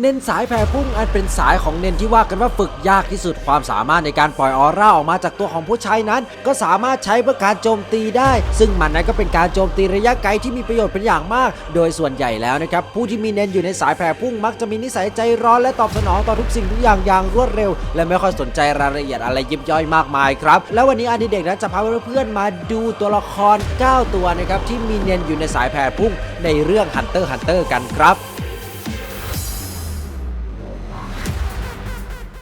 เน้นสายแผ่พุ่งอันเป็นสายของเน้นที่ว่ากันว่าฝึกยากที่สุดความสามารถในการปล่อยออร่าออกมาจากตัวของผู้ใช้นั้น ก็สามารถใช้เพื่อการโจมตีได้ ซึ่งมันนั้นก็เป็นการโจมตีระยะไกลที่มีประโยชน์เป็นอย่างมาก โดยส่วนใหญ่แล้วนะครับผู้ที่มีเน้นอยู่ในสายแผ่พุ่งมักจะมีนิสัยใจร้อนและตอบสนองต่อทุกสิ่งทุกอย่างอย่างรวดเร็ว และไม่ค่อยสนใจรายละเอียดอะไรยิบย่อยมากมายครับแล้ววันนี้อันดีเด็กนั้นจะพาเพื่อนๆมาดูตัวละคร 9 ตัวนะครับที่มีเน้นอยู่ในสายแผ่พุ่งในเรื่อง Hunter Hunter กันครับ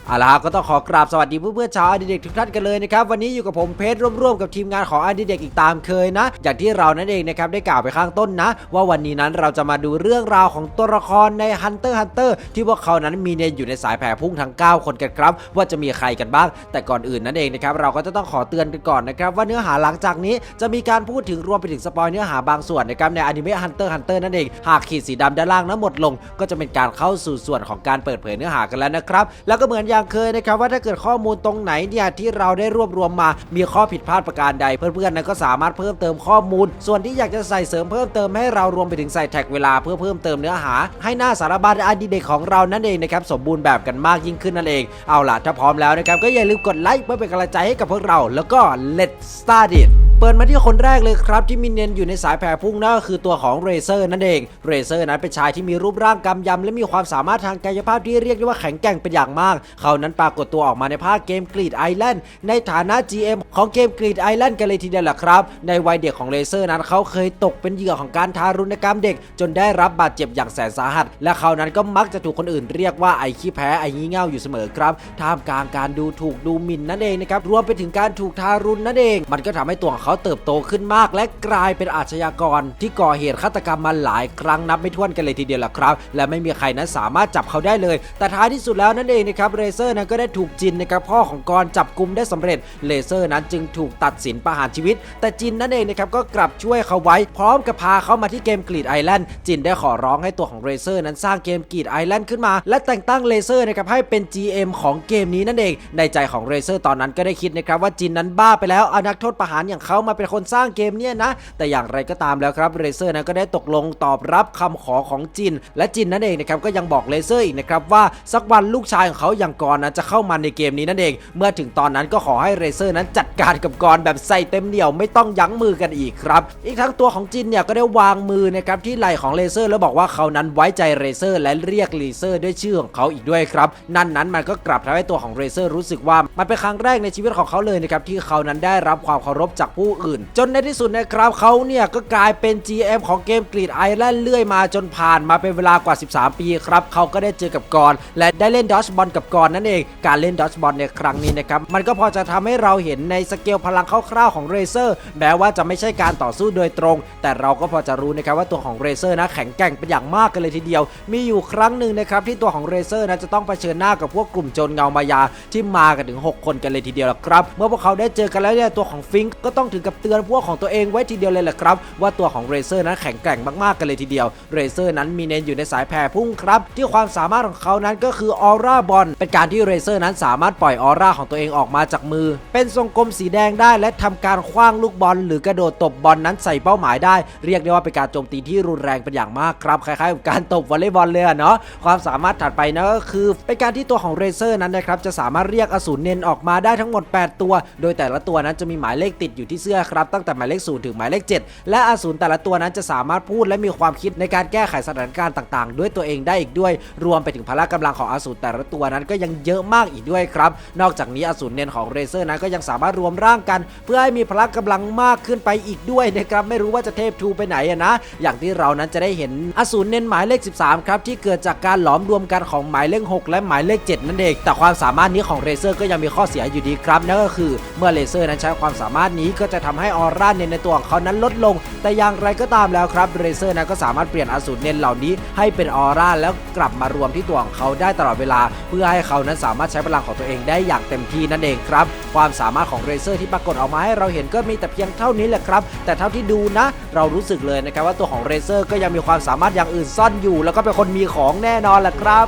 เอาละครับก็ต้องขอกราบสวัสดีเพื่อนๆชาวอดีเด็กทุกท่านกันเลยนะครับวันนี้อยู่กับผมเพชรร่วมๆกับทีมงานของอดีเด็กอีกตามเคยนะ อย่างที่เรานั่นเองนะครับได้กล่าวไปข้างต้นนะ ว่าวันนี้นั้นเราจะมาดูเรื่องราวของตัวละครใน Hunter Hunter ที่พวกเขานั้นมีเนนอยู่ในสายแผ่พุ่งทั้ง 9 คนกันครับ ว่าจะมีใครกันบ้าง แต่ก่อนอื่นนั่นเองนะครับเราก็จะต้องขอเตือนกันก่อนนะครับว่าเนื้อหาหลังจากนี้จะมีการพูดถึงรวมไปถึงสปอยเนื้อหาบางส่วนนะครับในอนิเมะ Hunter Hunter นั่นเองหากขีดสีดำด้านล่างนั้นหมดลง ก็จะเป็นการเข้าสู่ส่วนของการเปิดเผยเนื้อหากันแล้วนะครับแล้วก็เหมือนอย่างเคยนะครับว่าถ้าเกิดข้อมูลตรงไหนเนี่ยที่เราได้รวบรวมมา มีข้อผิดพลาดประการใด เพื่อนๆนั้นก็สามารถเพิ่มเติมข้อมูล ส่วนที่อยากจะใส่เสริมเพิ่มเติมให้เรารวมไปถึงใส่แท็กเวลาเพื่อเพิ่มเติมเนื้อหา ให้หน้าสารบัญอดีเด็กของเรานั่นเองนะครับสมบูรณ์แบบกันมากยิ่งขึ้นนั่นเอง เอาล่ะถ้าพร้อมแล้วนะครับก็อย่าลืมกดไลค์เพื่อเป็นกำลังใจให้กับพวกเรา แล้วก็ let's start it เปิดมาที่คนแรกเลยครับที่มีเน้นอยู่ในสายแผ่พุ่งนั่นก็คือตัวของเรเซอร์นั่นเอง เรเซอร์นั้นเป็นชายที่มีรูปร่างกำยำและมีความสามารถทางกายภาพที่เรียกได้ว่าแข็งแกร่งเป็นอย่างมาก เขานั้นปรากฏตัวออกมาในภาคเกมกรีดไอแลนด์ในฐานะ GM ของเกมกรีดไอแลนด์กันเลยทีเดียวแหละครับ ในวัยเด็กของเรเซอร์นั้นเขาเคยตกเป็นเหยื่อของการทารุณกรรมเด็ก จนได้รับบาดเจ็บอย่างแสนสาหัส และเขานั้นก็มักจะถูกคนอื่นเรียกว่าไอ้ขี้แพ้ไอ้งี่เง่าอยู่เสมอครับท่ามกลางการดูถูกดูหมิ่นนั่นเองนะครับรวมไปถึงการถูกทารุณนั่นเอง มันก็ทำให้ตัวของเขาเติบโตขึ้นมาก และกลายเป็นอาชญากร ที่ก่อเหตุฆาตกรรมมาหลายครั้งนับไม่ถ้วนกันเลยทีเดียวแหละครับ และไม่มีใครนั้นสามารถจับเขาได้เลย แต่ท้ายที่สุดแล้วนั่นเองนะครับเรเซอร์นั้นก็ได้ถูกจินนะครับพ่อของกรจับกลุมได้สำเร็จเลเซอร์นั้นจึงถูกตัดสินประหารชีวิต แต่จินนั่นเองนะครับก็กลับช่วยเขาไว้ พร้อมกับพาเขามาที่เกมกรีดไอแลนด์จินได้ขอร้องให้ตัวของเรเซอร์นั้นสร้างเกมกรีดไอแลนด์ขึ้นมา และแต่งตั้งเลเซอร์นะครับให้เป็น GM ของเกมนี้นั่นเอง ในใจของเรเซอร์ตอนนั้นก็ได้คิดนะครับว่าจินนั้นบ้าไปแล้วเอานักโทษประหารอย่างเขาามาเป็นคนสร้างเกมเนี่ยนะ แต่อย่างไรก็ตามแล้วครับเรเซอร์นั้นก็ได้ตกลงตอบรับคำขอของจิน และจินนั่นเองนะครับก็ยังบอกเลเซอร์อีกนะครับว่าสักวันลูกชายของเขาอย่างกรนั้นจะเข้ามาในเกมนี้นั่นเอง เมื่อถึงตอนนั้นก็ขอให้เรเซอร์นั้นจัดการกับกรแบบใส่เต็มเหนียวไม่ต้องยั้งมือกันอีกครับ อีกทั้งตัวของจินเนี่ยก็ได้วางมือนะครับที่ไหล่ของเลเซอร์แล้วบอกว่าเขานั้นไว้ใจเรเซอร์และเรียกเลเซอร์ด้วยชื่อของเขาอีกด้วยครับ นั่นนั้นมันก็กลับทำให้ตัวของเรเซอร์รู้สึกว่ามันเป็นครั้งแรกในชีวิตของเขาเลยนะครับที่เขานั้นได้รับความเคารพจากผู้อื่น จนในที่สุดนะครับเขาเนี่ยก็กลายเป็น GM ของเกมกรีดไอแลนด์เรื่อยมาจนผ่านมาเป็นเวลากว่า 13 ปีครับเขาก็ได้เจอกับกอรและได้เล่นดอชบอลกับกรนั่นเองการเล่นดอชบอลในครั้งนี้นะครับมันก็พอจะทำให้เราเห็นในสเกลพลังคร่าวๆของเรเซอร์แม้ว่าจะไม่ใช่การต่อสู้โดยตรง แต่เราก็พอจะรู้นะครับว่าตัวของเรเซอร์นะแข็งแกร่งเป็นอย่างมากกันเลยทีเดียว มีอยู่ครั้งหนึ่งนะครับที่ตัวของเรเซอร์นะจะต้องเผชิญหน้ากับพวกกลุ่มโจรเงามายาที่มากันถึง 6 คนกันเลยทีเดียวละครับ เมื่อพวกเขาได้เจอกันแล้วเนี่ยตัวของฟิงก์ก็ต้องถึงกับเตือนพวกของตัวเองไว้ทีเดียวเลยแหละครับ ว่าตัวของเรเซอร์นั้นแข็งแกร่งมากๆกันเลยทีเดียวเรเซอร์นั้นมีเน้นอยู่ในสายแผ่พุ่งครับ ที่ความสามารถของเขานั้นก็คือออร่าบอลเป็นการที่เรเซอร์นั้นสามารถปล่อยออร่าของตัวเองออกมาจากมือ เป็นทรงกลมสีแดงได้ และทำการคว้างลูกบอล หรือกระโดดตบบอลนั้นใส่เป้าหมายได้ เรียกได้ว่าเป็นการโจมตีที่รุนแรงเป็นอย่างมากครับคล้ายๆกับการตบวอลเลย์บอลเลยเนาะความสามารถถัดไปนะก็คือ เป็นการที่ตัวของเรเซอร์นั้นนะครับจะสามารถเรียกอสูรเนนออกมาได้ทั้งหมด 8 ตัว โดยแต่ละตัวนั้นจะมีหมายเลขติดอยู่ที่เสื้อครับตั้งแต่หมายเลข0ถึงหมายเลข 7 และอสูรแต่ละตัวนั้นจะสามารถพูดและมีความคิดในการแก้ไขสถานการณ์ต่างๆ ด้วยตัวเองได้อีกด้วย รวมไปถึงพละกำลังของอสูรแต่ละตัวนั้นก็ยังเยอะมากอีกด้วยครับ นอกจากนี้อสูรเนนของเรเซอร์นั้นก็ยังสามารถรวมร่างกัน เพื่อให้มีพละกำลังมากขึ้นไปอีกด้วยนะครับไม่รู้ว่าจะเทพทูไปไหนอะนะ อย่างที่เรานั้นจะได้เห็นอสูรเนนหมายเลข 13 ครับที่เกิดจากการหลอมรวมกันของหมายเลข 6 และหมายเลข 7 นั่นเองแต่ความสามารถนี้ของเรเซอร์ก็ยังมีข้อเสียอยู่ดีครับนั่นก็คือ เมื่อเลเซอร์นั้นใช้ความสามารถนี้ก็จะจะทำให้ออร่าเนนในตัวของเขานั้นลดลง แต่อย่างไรก็ตามแล้วครับเรเซอร์นั้นก็สามารถเปลี่ยนอสูรเนนเหล่านี้ให้เป็นออร่าแล้วกลับมารวมที่ตัวของเขาได้ตลอดเวลา เพื่อให้เขานั้นสามารถใช้พลังของตัวเองได้อย่างเต็มที่นั่นเองครับ ความสามารถของเรเซอร์ที่ปรากฏออกมาให้เราเห็นก็มีแต่เพียงเท่านี้แหละครับ แต่เท่าที่ดูนะ เรารู้สึกเลยนะครับว่าตัวของเรเซอร์ก็ยังมีความสามารถอย่างอื่นซ่อนอยู่ แล้วก็เป็นคนมีของแน่นอนแหละครับ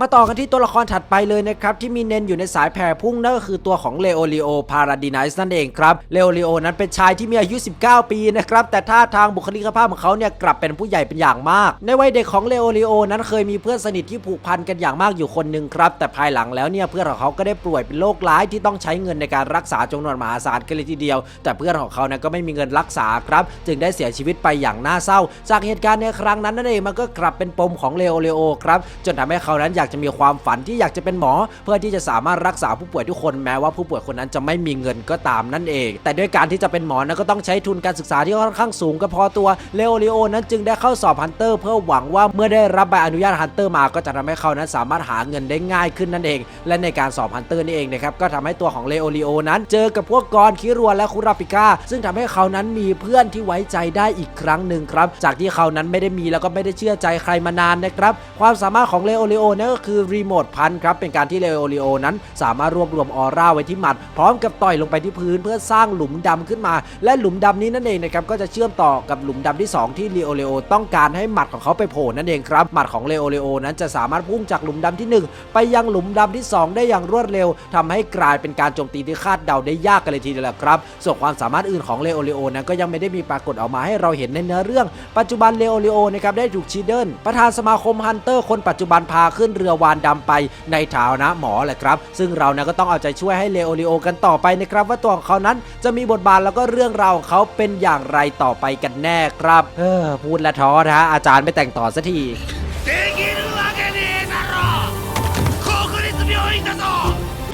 มาต่อกันที่ตัวละครถัดไปเลยนะครับ ที่มีเน้นอยู่ในสายแผ่พุ่งนั่นก็คือตัวของเลโอริโอพาราดินัสนั่นเองครับเลโอริโอนั้นเป็นชายที่มีอายุ 19 ปีนะครับแต่ท่าทางบุคลิกภาพของเขาเนี่ยกลับเป็นผู้ใหญ่เป็นอย่างมาก ในวัยเด็กของเลโอริโอนั้นเคยมีเพื่อนสนิทที่ผูกพันกันอย่างมากอยู่คนหนึ่งครับแต่ภายหลังแล้วเนี่ยเพื่อนของเขาก็ได้ป่วยเป็นโรคร้ายที่ต้องใช้เงินในการรักษาจำนวนมหาศาลกันเลยทีเดียว แต่เพื่อนของเขาเนี่ยก็ไม่มีเงินรักษาครับ จึงได้เสียชีวิตไปอย่างน่าเศร้า จากเหตุการณ์ในครั้งนั้นนั่นเองมันก็กลับเป็นปมของเลโอริโอครับจนทำให้เขานั้นอยากจะมีความฝันที่อยากจะเป็นหมอ เพื่อที่จะสามารถรักษาผู้ป่วยทุกคนแม้ว่าผู้ป่วยคนนั้นจะไม่มีเงินก็ตามนั่นเอง แต่ด้วยการที่จะเป็นหมอนั้นก็ต้องใช้ทุนการศึกษาที่ค่อนข้างสูงก็พอตัวเลโอริโอนั้นจึงได้เข้าสอบฮันเตอร์ เพื่อหวังว่าเมื่อได้รับใบอนุญาตฮันเตอร์มาก็จะทำให้เขานั้นสามารถหาเงินได้ง่ายขึ้นนั่นเอง และในการสอบฮันเตอร์นี่เองนะครับก็ทำให้ตัวของเลโอริโอนั้นเจอกับพวกกรคิรัวและคุราปิก้าซึ่งทำให้เขานั้นมีเพื่อนที่ไว้ใจได้อีกครั้งหนึ่งครับ จากที่เขานั้นไม่ได้มีแล้วก็ไม่ได้เชื่อใจใครมานานนะครับความสามารถของเลโอริโอนั่นก็คือรีโมทพันครับเป็นการที่เลโอริโอนั้นสามารถรวบรวมออร่าไว้ที่หมัด พร้อมกับต่อยลงไปที่พื้นเพื่อสร้างหลุมดำขึ้นมา และหลุมดำนี้นั่นเองนะครับก็จะเชื่อมต่อกับหลุมดำที่ 2 ที่เลโอริโอต้องการให้หมัดของเขาไปโผล่นั่นเองครับหมัดของเลโอริโอนั้นจะสามารถพุ่งจากหลุมดำที่ 1 ไปยังหลุมดำที่ 2 ได้อย่างรวดเร็วทำให้กลายเป็นการโจมตีที่คาดเดาได้ยากกันเลยทีเดียวแหละครับส่วนความสามารถอื่นของเลโอริโอนั้นก็ยังไม่ได้มีปรากฏออกมาให้เราเห็นในเนื้อเรื่อง ปัจจุบันเลโอริโอนะครับได้ถูกชีเดิลประธานสมาคมฮันเตอร์คนปัจจุบันพาขึ้นเรือวานดำไปในฐานะหมอแหละครับ ซึ่งเรานะก็ต้องเอาใจช่วยให้เลโอริโอกันต่อไปนะครับ ว่าตัวของเขานั้นจะมีบทบาทแล้วก็เรื่องราวของเขาเป็นอย่างไรต่อไปกันแน่ครับ เออพูดและท้อนะฮะอาจารย์ไม่แต่งต่อสักที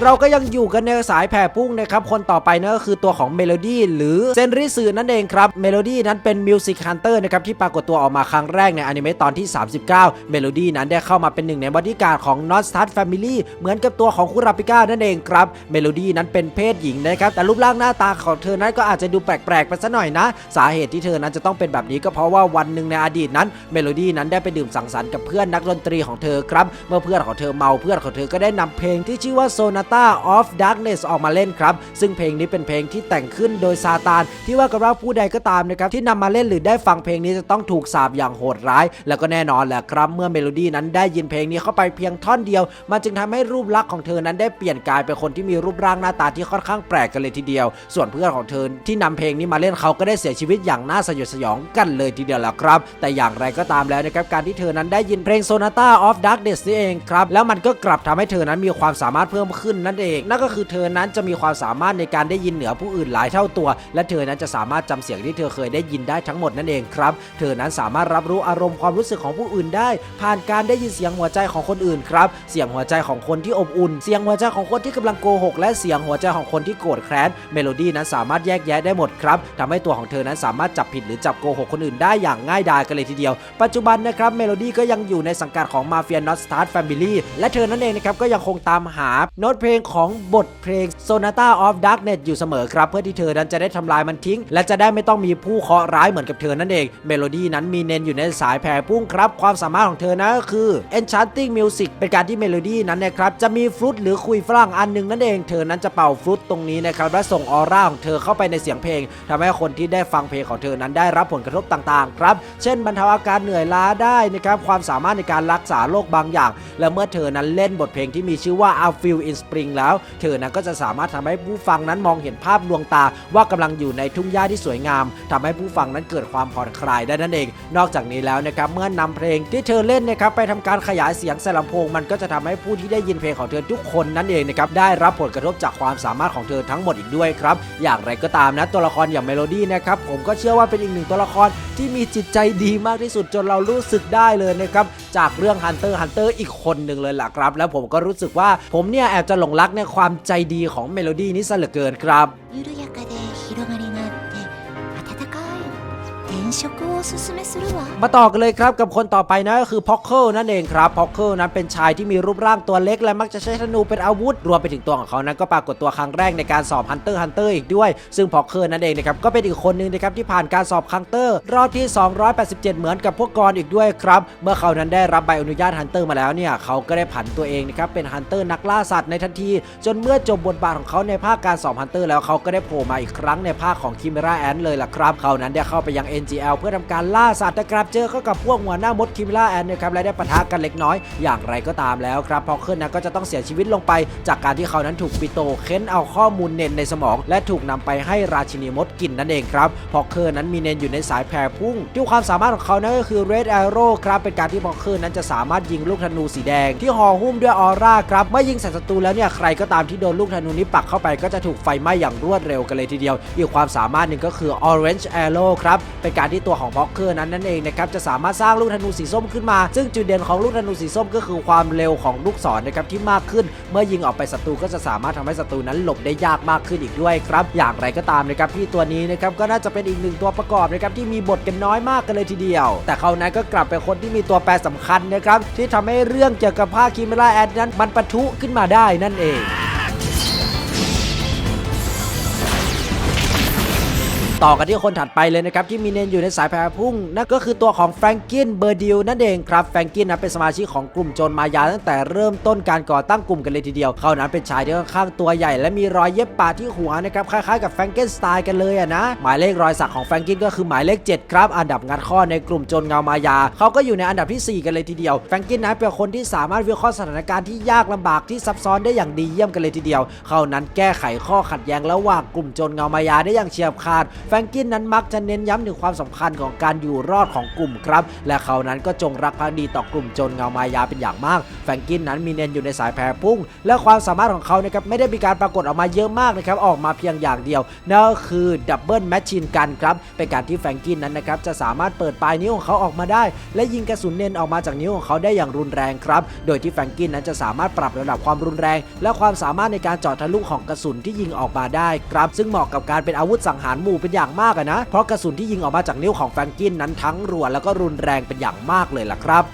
เราก็ยังอยู่กันในสายแผ่พุ่งนะครับ คนต่อไปนั่นก็คือตัวของเมโลดี้หรือเซนริสือนั่นเองครับเมโลดี้นั้นเป็นมิวสิกฮันเตอร์นะครับที่ปรากฏตัวออกมาครั้งแรกในอนิเมะตอนที่ 39 เมโลดี้นั้นได้เข้ามาเป็นหนึ่งในบอดี้การ์ดของนอตสตาร์แฟมิลี่เหมือนกับตัวของคุราปิก้านั่นเองครับเมโลดี้นั้นเป็นเพศหญิงนะครับแต่รูปร่างหน้าตาของเธอนั้นก็อาจจะดูแปลกๆไปสัหน่อยนะ สาเหตุที่เธอนั้นจะต้องเป็นแบบนี้ก็เพราะว่าวันหนึ่งในอดีตนั้นเมโลดี้นั้นได้ไปดื่มสังสรรค์กับเพื่อนนักดนตรีของเธอครับเมื่อเพื่อนของเธอเมาเพื่อนของเธอก็ได้นำเพลงที่ชื่อว่า Sonata of Darkness ออกมาเล่นครับ ซึ่งเพลงนี้เป็นเพลงที่แต่งขึ้นโดยซาตาน ที่ว่ากันว่าผู้ใดก็ตามนะครับ ที่นำมาเล่นหรือได้ฟังเพลงนี้จะต้องถูกสาปอย่างโหดร้าย แล้วก็แน่นอนแหละครับ เมื่อเมโลดี้นั้นได้ยินเพลงนี้เข้าไปเพียงท่อนเดียว มันจึงทำให้รูปลักษณ์ของเธอนั้นได้เปลี่ยนกลายเป็นคนที่มีรูปร่างหน้าตาที่ค่อนข้างแปลกกันเลยทีเดียว ส่วนเพื่อนของเธอที่นำเพลงนี้มาเล่นเขาก็ได้เสียชีวิตอย่างน่าสยดสยองกันเลยทีเดียวแหละครับ แต่อย่างไรก็ตามแล้วนะครับการที่เธอนั้นได้ยินเพลง Sonata of Darkness นี่เองครับแล้วมันก็กลับทำให้เธอนั้นมีความสามารถเพิ่มขึ้นนั่นเอง นั่นก็คือเธอนั้นจะมีความสามารถในการได้ยินเหนือผู้อื่นหลายเท่าตัว และเธอนั้นจะสามารถจำเสียงที่เธอเคยได้ยินได้ทั้งหมดนั่นเองครับ เธอนั้นสามารถรับรู้อารมณ์ความรู้สึกของผู้อื่นได้ ผ่านการได้ยินเสียงหัวใจของคนอื่นครับ เสียงหัวใจของคนที่อบอุ่น เสียงหัวใจของคนที่กำลังโกหก และเสียงหัวใจของคนที่โกรธแค้น เมโลดี้นั้นสามารถแยกแยะได้หมดครับทำให้ตัวของเธอนั้นสามารถจับผิดหรือจับโกหกคนอื่นได้อย่างง่ายดายกันเลยทีเดียว ปัจจุบันนะครับเมโลดี้ก็ยังอยู่ในสังกัดของมาเฟียนอตสตาร์แฟมิลี่และเธอนั่นเองนะครับก็ยังคงตามหาโน้ตเพพลงของบทเพลง Sonata of Darkness อยู่เสมอครับ เพื่อที่เธอนั้นจะได้ทำลายมันทิ้ง และจะได้ไม่ต้องมีผู้เคราะห์ร้ายเหมือนกับเธอนั่นเอง เมโลดี้นั้นมีเน้นอยู่ในสายแผ่พุ่งครับ ความสามารถของเธอนั้นก็คือ Enchanting Music เป็นการที่เมโลดี้นั้นนะครับจะมีฟลุตหรือคุยฝรั่งอันหนึงนั่นเองเธอนั้นจะเป่าฟลุตตรงนี้นะครับและส่งออร่าของเธอเข้าไปในเสียงเพลงทำให้คนที่ได้ฟังเพลงของเธอนั้นได้รับผลกระทบต่างๆ ครับ เช่นบรรเทาอาการเหนื่อยล้าได้นะครับความสามารถในการรักษาโรคบางอย่าง และเมื่อเธอนั้นเล่นบทเพลงที่มีชื่อว่า I Feel Inspired in Spring แล้ว เธอนั้นก็จะสามารถทำให้ผู้ฟังนั้นมองเห็นภาพลวงตาว่ากำลังอยู่ในทุ่งหญ้าที่สวยงามทำให้ผู้ฟังนั้นเกิดความผ่อนคลายได้นั่นเอง นอกจากนี้แล้วนะครับเมื่อนำเพลงที่เธอเล่นนะครับไปทำการขยายเสียงใส่ลำโพงมันก็จะทำให้ผู้ที่ได้ยินเพลงของเธอทุกคนนั่นเองนะครับได้รับผลกระทบจากความสามารถของเธอทั้งหมดอีกด้วยครับอย่างไรก็ตามนะตัวละครอย่างเมโลดี้นะครับผมก็เชื่อว่าเป็นอีกหนึ่งตัวละครที่มีจิตใจดีมากที่สุดจนเรารู้สึกได้เลยนะครับจากเรื่อง Hunter Hunter อีกคนหนึ่งเลยล่ะครับ แล้วผมก็รู้สึกว่าผมเนี่ยแอบจะหลงรักในความใจดีของเมโลดี้นี้ซะเหลือเกินครับมาต่อกันเลยครับกับคนต่อไปนะก็คือพ็อกเกิลนั่นเองครับพ็อกเกิลนั้นเป็นชายที่มีรูปร่างตัวเล็กและมักจะใช้ธนูเป็นอาวุธ รวมไปถึงตัวของเขานั้นก็ปรากฏตัวครั้งแรกในการสอบฮันเตอร์ฮันเตอร์อีกด้วย ซึ่งพ็อกเกิลนั่นเองนะครับก็เป็นอีกคนนึงนะครับที่ผ่านการสอบคังเตอร์ รอบที่ 287 เหมือนกับพวกกรอีกด้วยครับ เมื่อเขานั้นได้รับใบอนุญาตฮันเตอร์มาแล้วเนี่ยเขาก็ได้ผันตัวเองนะครับเป็นฮันเตอร์นักล่าสัตว์ในทันที จนเมื่อจบบทบาทของเขาในภาคการสอบฮันเตอร์แล้วเขาก็ได้โผล่มาอีกครั้งในภาคของคิมเมราแอนเลยล่ะครับเขานั้นได้เข้าไปยัง NGL เพื่อทํการล่าสัตว์แต่กลับเจอเข้ากับพวกหัวหน้ามดคิมิล่าแอนนะครับและได้ปะทะกันเล็กน้อย อย่างไรก็ตามแล้วครับพอขึ้นนะก็จะต้องเสียชีวิตลงไป จากการที่เขานั้นถูกปิโตเค้นเอาข้อมูลเนนในสมอง และถูกนำไปให้ราชินีมดกินนั่นเองครับพอเคอร์นั้นมีเนนอยู่ในสายแพรพุ่งด้วยความสามารถของเขานั่นก็คือ Red Arrow ครับเป็นการที่พอเคอร์นั้นจะสามารถยิงลูกธนูสีแดง ที่ห่อหุ้มด้วยออร่าครับเมื่อยิงใส่ศัตรูแล้วเนี่ยใครก็ตามที่โดนลูกธนูนี้ปักเข้าไปก็จะถูกไฟไหม้อย่างรวดเร็วกันเลยทีเดียว อีกความสามารถหนึ่งก็คือ Orange Arrow ครับเป็นการที่ตัวของพอเคอร์นั้นนั่นเองนะครับจะสามารถสร้างลูกธนูสีส้มขึ้นมา ซึ่งจุดเด่นของลูกธนูสีส้มก็คือความเร็วของลูกศรนะครับที่มากขึ้น เมื่อยิงออกไปศัตรูก็จะสามารถทำให้ศัตรูนั้นหลบได้ยากมากขึ้นอีกด้วยครับ อย่างไรก็ตามนะครับพี่ตัวนี้นะครับก็น่าจะเป็นอีกหนึ่งตัวประกอบนะครับที่มีบทกันน้อยมากกันเลยทีเดียว แต่เขานั้นก็กลับเป็นคนที่มีตัวแปรสำคัญนะครับที่ทำให้เรื่องเกี่ยวกับภาคคิมเมล่าแอดนั้นมันปะทุขึ้นมาได้นั่นเอง ต่อกันที่คนถัดไปเลยนะครับที่มีเนนอยู่ในสายแพรพุ่งนั่นก็คือตัวของแฟรงกินเบอร์ดิลนั่นเองครับแฟรงกินนะเป็นสมาชิกของกลุ่มโจรมายาตั้งแต่เริ่มต้นการก่อตั้งกลุ่มกันเลยทีเดียวเขานั้นเป็นชายที่ค่อนข้างตัวใหญ่ และมีรอยเย็บปาที่หัวนะครับคล้ายๆกับแฟรงเกนสไตล์กันเลยอะนะหมายเลขรอยสักของแฟรงกินก็คือหมายเลข 7 ครับ อันดับงัดข้อในกลุ่มโจรเงามายา เขาก็อยู่ในอันดับทีสี่4 กันเลยทีเดียวแฟรงกินนั้นเป็นคนที่สามารถวิเคราะห์สถานการณ์ที่ยากลำบากที่ซับซ้อนได้อย่างดีเยี่ยมกันเลยทีเดียว เขานั้นแก้ไขข้อขัดแย้งระหว่างกลุ่มโจรเงามายาได้อย่างเฉียบขาดแฟรงกินนั้นมักจะเน้นย้ำถึงความสำคัญของการอยู่รอดของกลุ่มครับ และเขานั้นก็จงรักภักดีต่อกลุ่มโจรเงามายาเป็นอย่างมาก แฟรงกินนั้นมีเน้นอยู่ในสายแพรพุ่ง และความสามารถของเขานะครับไม่ได้มีการปรากฏออกมาเยอะมากนะครับออกมาเพียงอย่างเดียวนั่นก็คือดับเบิลแมชชีนกันครับเป็นการที่แฟรงกินนั้นนะครับจะสามารถเปิดปลายนิ้วของเขาออกมาได้ และยิงกระสุนเน้นออกมาจากนิ้วของเขาได้อย่างรุนแรงครับ โดยที่แฟรงกินนั้นจะสามารถปรับระดับความรุนแรง และความสามารถในการเจาะทะลุของกระสุนที่ยิงออกมาได้ครับ ซึ่งเหมาะกับการเป็นอาวุธสังหารหมู่เป็นอย่างมากะนะ เพราะกระสุนที่ยิงออกมาจากนิ้วของแฟรงกินนั้นทั้งรัวแล้วก็รุนแรงเป็นอย่างมากเลยล่ะครับ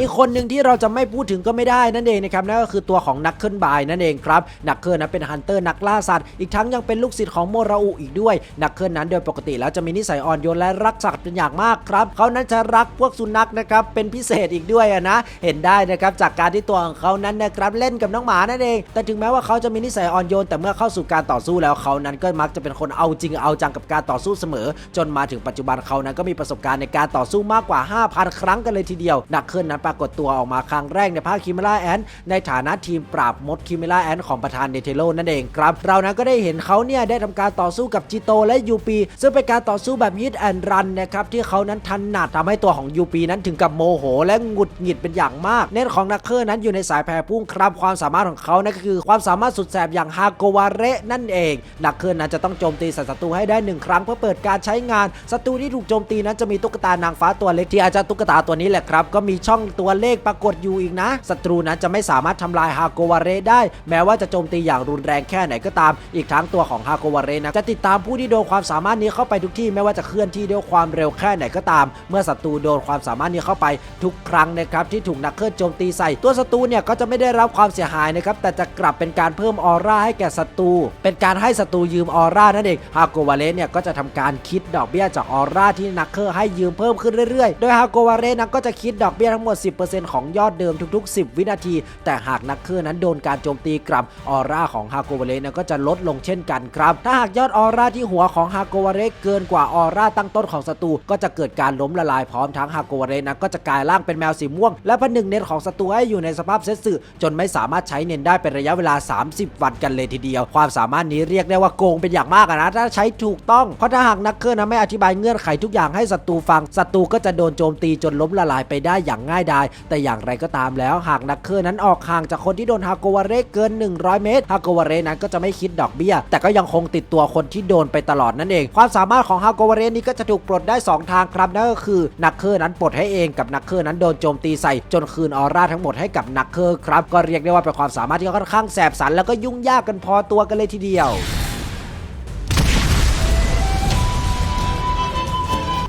อีกคนหนึ่งที่เราจะไม่พูดถึงก็ไม่ได้นั่นเองนะครับนั่นก็คือตัวของนักเคิลบายนั่นเองครับนักเคิลนั้นเป็นฮันเตอร์นักล่าสัตว์อีกทั้งยังเป็นลูกศิษย์ของโมราอุอีกด้วย นักเคิลนั้นโดยปกติแล้วจะมีนิสัยอ่อนโยนและรักสัตว์เป็นอย่างมากครับเขานั้นจะรักพวกสุนัขนะครับเป็นพิเศษอีกด้วยนะเห็นได้นะครับจากการที่ตัวของเขานั้นนะครับเล่นกับน้องหมานั่นเอง แต่ถึงแม้ว่าเขาจะมีนิสัยอ่อนโยนแต่เมื่อเข้าสู่การต่อสู้แล้วเขานั้นก็มักจะเป็นคนเอาจริงเอาจังกับการต่อสู้เสมอ จนมาถึงปัจจุบันเขานั้นก็มีประสบการณ์ในการต่อสู้มากกว่า 5,000 ครั้งกันเลยทีเดียวนักเคิลนั้นปรากฏตัวออกมาครั้งแรกในภาคคิม e ล่าแอนในฐานะทีมปราบมดคิม e ล่าแอนของประธานเนเทโลนั่นเองครับ เรานั้นก็ได้เห็นเขาเนี่ยได้ทำการต่อสู้กับจิโตและยูปีซึ่งเป็นการต่อสู้แบบฮิตแอนด์รันนะครับที่เขานั้นทันหนัดทำให้ตัวของยูปีนั้นถึงกับโมโห และหงุดหงิดเป็นอย่างมาก เน้นของนักเคิลนั้นอยู่ในสายแพรพุ่งครับความสามารถของเขานั่นก็คือความสามารถสุดแสบอย่างฮาโกวาเระนั่นเองนักเคิลนั้นจะต้องโจมตีศัตรูให้ได้หนึ่งครั้งเพื่อเปิดการใช้งานศัตรูที่ถูกโจมตีนั้นจะมีตุ๊กตานางฟ้าตัวเล็กที่อาจจะตุ๊กตาตัวนี้แหละครับก็มีช่องตัวเลขปรากฏอยู่อีกนะศัตรูนั้นจะไม่สามารถทำลายฮาโกวาเรได้ แม้ว่าจะโจมตีอย่างรุนแรงแค่ไหนก็ตาม อีกทั้งตัวของฮาโกวาเรนะจะติดตามผู้ที่โดนความสามารถนี้เข้าไปทุกที่ไม่ว่าจะเคลื่อนที่ด้วยความเร็วแค่ไหนก็ตาม เมื่อศัตรูโดนความสามารถนี้เข้าไปทุกครั้งนะครับที่ถูกนักเคลื่อนโจมตีใส่ตัวศัตรูเนี่ยก็จะไม่ได้รับความเสียหายนะครับแต่จะกลับเป็นการเพิ่มออร่าให้แก่ศัตรูเป็นการให้ศัตรูยืมออร่านั่นเองฮาโกวาเรเนี่ยก็จะทำการคิดดอกเบี้ยจากออร่าที่นักเคลื่อนให้ยืมเพิ่มขึ้นเรื่อยๆ โดยฮาโกวาเรนั้นก็จะคิดดอกเบี้ยทั้งหมด10%ของยอดเดิมทุกๆ 10 วินาที แต่หากนักเคลื่อนนั้นโดนการโจมตีกลับออร่าของฮาโกวาเระนั้นก็จะลดลงเช่นกันครับ ถ้าหากยอดออร่าที่หัวของฮาโกวาเระเกินกว่าออร่าตั้งต้นของศัตรูก็จะเกิดการล้มละลายพร้อมทั้งฮาโกวาเระนั้นก็จะกลายร่างเป็นแมวสีม่วง และผนึกเน็ตของศัตรูให้อยู่ในสภาพเซตสึจนไม่สามารถใช้เน็ตได้เป็นระยะเวลา 30 วันกันเลยทีเดียว ความสามารถนี้เรียกได้ว่าโกงเป็นอย่างมากนะถ้าใช้ถูกต้องเพราะถ้าหากนักเคลื่อนนะไม่อธิบายเงื่อนไขทุกอย่างให้ศัตรูฟังศัตรูก็จะโดนโจมตีจนล้มละลายไปได้อย่างง่ายดายแต่อย่างไรก็ตามแล้วหากนักเคลื่อนนั้นออกห่างจากคนที่โดนฮาโกวาเระเกิน 100 เมตรฮาโกวาเระนั้นก็จะไม่คิดดอกเบี้ย แต่ก็ยังคงติดตัวคนที่โดนไปตลอดนั่นเอง ความสามารถของฮาโกวาเระนี้ก็จะถูกปลดได้ 2 ทางครับนั่นก็คือนักเคอร์นั้นปลดให้เองกับนักเคอร์นั้นโดนโจมตีใส่จนคืนออร่าทั้งหมดให้กับนักเคอร์ครับก็เรียกได้ว่าเป็นความสามารถที่ค่อนข้างแสบสันแล้วก็ยุ่งยากกันพอตัวกันเลยทีเดียว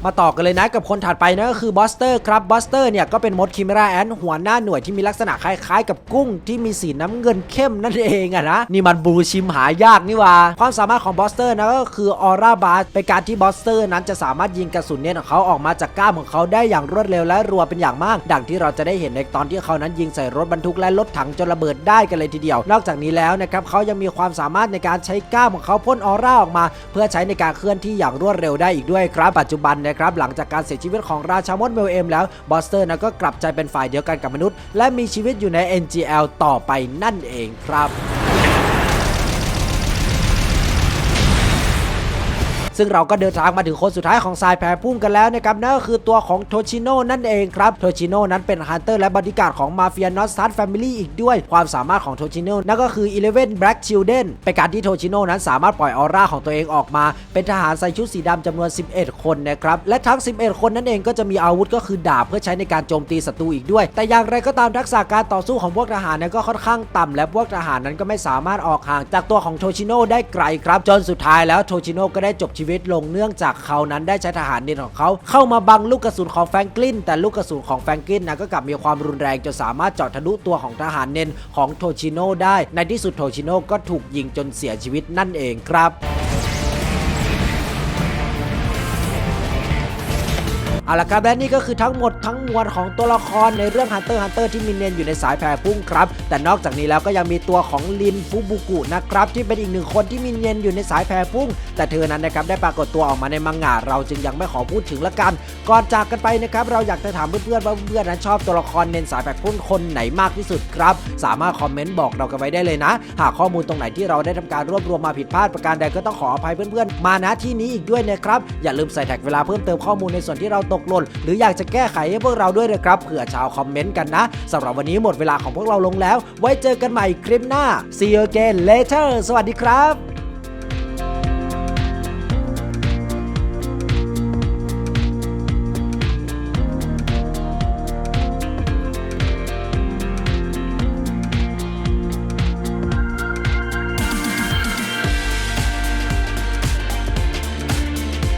มาต่อกันเลยนะกับคนถัดไปนะก็คือบอสเตอร์ครับบอสเตอร์เนี่ยก็เป็นมดคิมราแอนหัวหน้าหน่วยที่มีลักษณะคล้ายๆ กับกุ้งที่มีสีน้ำเงินเข้มนั่นเองอะนะนี่มันบูชิมหายากนี่ว่า ความสามารถของบอสเตอร์นะก็คือออร่าบาร์เป็นการที่บอสเตอร์นั้นจะสามารถยิงกระสุนเนี่ยของเขาออกมาจากก้ามของเขาได้อย่างรวดเร็วและรัวเป็นอย่างมาก ดังที่เราจะได้เห็นในตอนที่เขานั้นยิงใส่รถบรรทุกและรถถังจนระเบิดได้กันเลยทีเดียว นอกจากนี้แล้วนะครับเขายังมีความสามารถในการใช้ก้ามของเขาพ่นออร่าออกมา เพื่อใช้ในการเคลื่อนที่อย่างรวดเร็วได้อีกด้วยครับปัจจุบันนะครับหลังจากการเสียชีวิตของราชามดเมลเอมแล้วบอสเตอร์นะก็กลับใจเป็นฝ่ายเดียวกันกับมนุษย์ และมีชีวิตอยู่ใน NGL ต่อไปนั่นเองครับ ซึ่งเราก็เดินทางมาถึงคนสุดท้ายของสายแพรพุ่งกันแล้วนะครับนั่นก็คือตัวของโทชิโน่นั่นเองครับโทชิโน่นั้นเป็นฮันเตอร์และบอดี้การ์ดของมาเฟียนอสซัตแฟมิลี่อีกด้วยความสามารถของโทชิโน่นั่นก็คือ11 Black Children เป็นการที่โทชิโน่นั้นสามารถปล่อยออร่าของตัวเองออกมา เป็นทหารใส่ชุดสีดำจำนวน 11 คนนะครับและทั้ง 11 คนนั่นเองก็จะมีอาวุธก็คือดาบเพื่อใช้ในการโจมตีศัตรูอีกด้วย แต่อย่างไรก็ตามทักษะการต่อสู้ของพวกทหารนั้นก็ค่อนข้างต่ำและพวกทหารนั้นก็ไม่สามารถออกห่างจากตัวของโทชิโน่ได้ไกลครับจนสุดท้ายแล้วโทชิโน่ก็ได้จบชีวิตลงเนื่องจากเขานั้นได้ใช้ทหารเด่นของเขาเข้ามาบังลูกกระสุนของแฟรงกลินแต่ลูกกระสุนของแฟรงกลินนะก็กลับมีความรุนแรงจนสามารถเจาะทะลุตัวของทหารเน้นของโทชิโน่ได้ในที่สุดโทชิโน่ก็ถูกยิงจนเสียชีวิตนั่นเองครับ เอาละครับและนี่ก็คือทั้งหมดทั้งมวลของตัวละครในเรื่อง Hunter Hunter ที่มีเนนอยู่ในสายแพรพุ่งครับ แต่นอกจากนี้แล้วก็ยังมีตัวของลินฟุบุกุนะครับที่เป็นอีกหนึ่งคนที่มีเนนอยู่ในสายแพรพุ่ง แต่เธอนั้นนะครับได้ปรากฏตัวออกมาในมังงะเราจึงยังไม่ขอพูดถึงละกัน ก่อนจากกันไปนะครับเราอยากจะถามเพื่อนๆว่าเพื่อนๆนั้นชอบตัวละครเน้นสายแพรพุ่งคนไหนมากที่สุดครับ สามารถคอมเมนต์บอกเรากันไว้ได้เลยนะ หากข้อมูลตรงไหนที่เราได้ทำการรวบรวมมาผิดพลาดประการใดก็ต้องขออภัยเพื่อนๆ มาณที่นี้อีกด้วยนะครับอย่าลืมใส่แท็กเวลาเพิ่มเติมข้อมูลในส่วนที่เราตกหล่นหรืออยากจะแก้ไขให้พวกเราด้วยนะครับเผื่อชาวคอมเมนต์กันนะสำหรับวันนี้หมดเวลาของพวกเราลงแล้ว ไว้เจอกันใหม่คลิปหน้า see you again later สวัสดีครับ